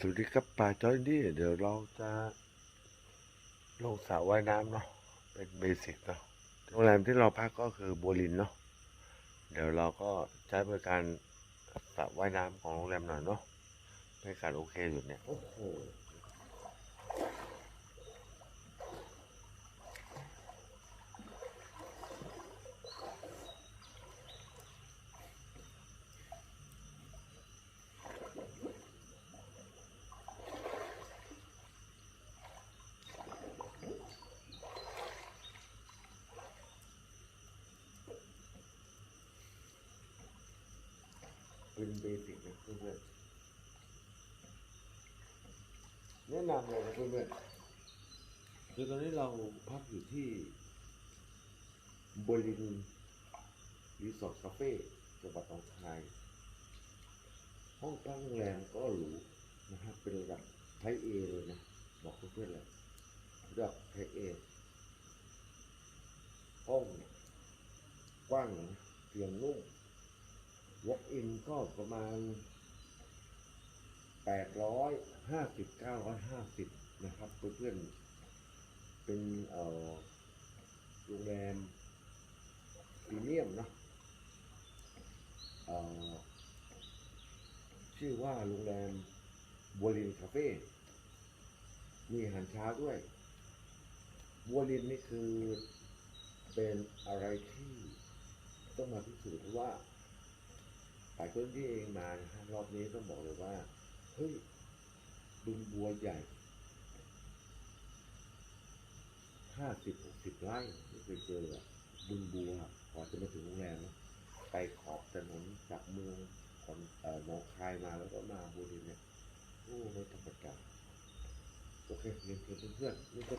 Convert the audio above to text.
สวัสดีครับป่าจอยดี้เดี๋ยวเราจะลงสระว่ายน้ำเนาะเป็นเบสิกเนาะโรงแรมที่เราพักก็คือบัวลินเนาะเดี๋ยวเราก็ใช้บริการสระว่ายน้ำของโรงแรมหน่อยเนาะบรรยากาศโอเคอยู่เนี่ย โอ้โห เป็นเบสิกนะเพื่อนๆแนะนำเลยนะเพื่อนๆคือตอนนี้เราพักอยู่ที่บัวลินรีสอร์ทคาเฟ่จังหวัดหนองคาย ห้องพักโรงแรมก็หรูนะครับเป็นระดับไทยเอเลยนะ บอกเพื่อนๆเลยระดับไทยเอห้องกว้างนะเตียงนุ่ม walk in ก็ประมาณแปดร้อยห้าสิบเก้าร้อยห้าสิบนะครับเพื่อนๆเป็นโรงแรมพรีเมียมนะชื่อว่าโรงแรมบัวลินคาเฟ่ มีอาหารเช้าด้วยบัวลินนี่คือเป็นอะไรที่ต้องมาพิสูจน์เพราะว่า หลายคนที่เองมานะรอบนี้ต้องบอกเลยว่าเฮ้ยบึงบัวใหญ่ห้าสิบหกสิบไร่ไม่เคยเจอบึงบัวก่อนจะมาถึงโรงแรมไปขอบถนนจากเมืองคนเอ่อหนองคายมาแล้วก็มาบัวดินเนี่ยโอ้ไม่ธรรมดาโอเคเรียนเชิญเพื่อนนี่ก็